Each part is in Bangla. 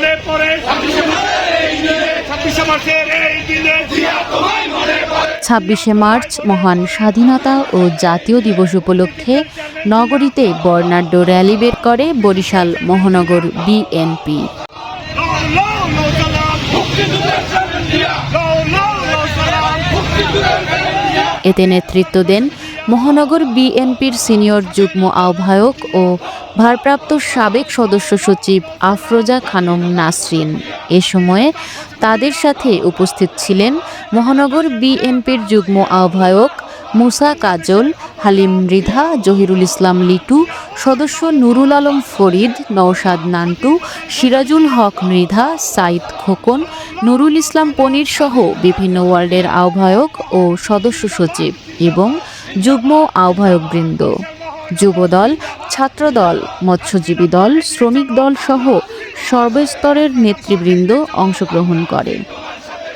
মনে পড়ে। ছাব্বিশে এই দিনে মার্চ মহান স্বাধীনতা ও জাতীয় দিবস উপলক্ষে নগরীতে বর্ণাঢ্য র্যালি বের করে বরিশাল মহানগর বিএনপি। এতে নেতৃত্ব দেন মহানগর বিএনপির সিনিয়র যুগ্ম আহ্বায়ক ও ভারপ্রাপ্ত সাবেক সদস্য সচিব আফরোজা খানম নাসরিন। এ সময়ে তাদের সাথে উপস্থিত ছিলেন মহানগর বিএনপির যুগ্ম আহ্বায়ক মুসা কাজল, হালিম মৃধা জহিরুল ইসলাম লিটু, সদস্য নুরুল আলম ফরিদ, নওশাদ নান্টু, সিরাজুল হক মৃধা, সাইদ খোকন, নুরুল ইসলাম পনির সহ বিভিন্ন ওয়ার্ডের আহ্বায়ক ও সদস্য সচিব এবং যুগ্ম আহ্বায়কবৃন্দ যুবদল, ছাত্রদল, মৎস্যজীবী দল, শ্রমিক দল সহ সর্বস্তরের নেতৃবৃন্দ অংশগ্রহণ করে।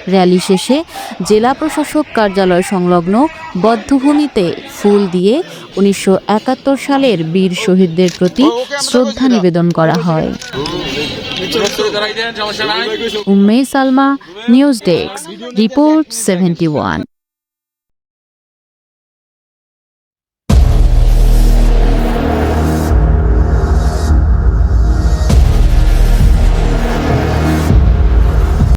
র্যালি শেষে জেলা প্রশাসক কার্যালয় সংলগ্ন বদ্ধভূমিতে ফুল দিয়ে উনিশশো একাত্তর সালের বীর শহীদদের প্রতি শ্রদ্ধা নিবেদন করা হয়। Umme Salma, news desk, report seventy one.